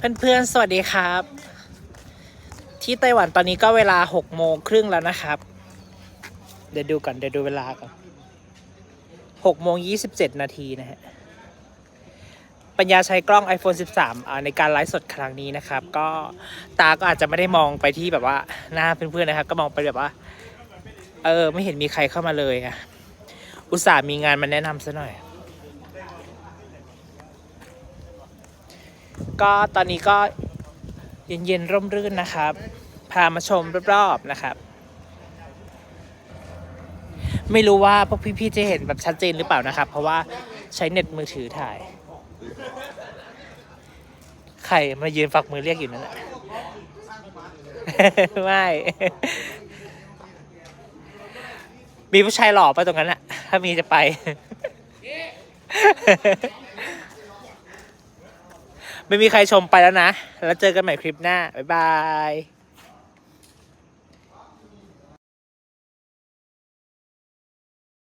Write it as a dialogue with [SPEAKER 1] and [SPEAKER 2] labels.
[SPEAKER 1] เพื่อนๆ สวัสดีครับ ที่ไต้หวันตอนนี้ก็เวลาหกโมงครึ่งแล้วนะครับ เดี๋ยวดูก่อนเดี๋ยวดูเวลาก่อนหกโมงยี่สิบเจ็ดนาทีนะฮะ ปัญญาใช้กล้อง iPhone 13อ่าในการไลฟ์สดครั้งนี้นะครับ ก็ตาก็อาจจะไม่ได้มองไปที่แบบว่าหน้าเพื่อนๆนะครับ ก็มองไปแบบว่า เออ ไม่เห็นมีใครเข้ามาเลยอะอุตส่าห์มีงานมาแนะนำซะหน่อย ก็ตอนนี้ก็เย็นๆร่มรื่นนะครับ พามาชมรอบๆนะครับ ไม่รู้ว่าพวกพี่ๆจะเห็นแบบชัดเจนหรือเปล่านะครับ เพราะว่าใช้เน็ตมือถือถ่ายใครมายืนฝักมือเรียกอยู่นั่นแหละไม่มีผู้ชายหล่อไปตรงนั้นอะถ้ามีจะไป ไม่มีใครชมไปแล้วนะ แล้วเจอกันใหม่คลิปหน้า บ๊ายบาย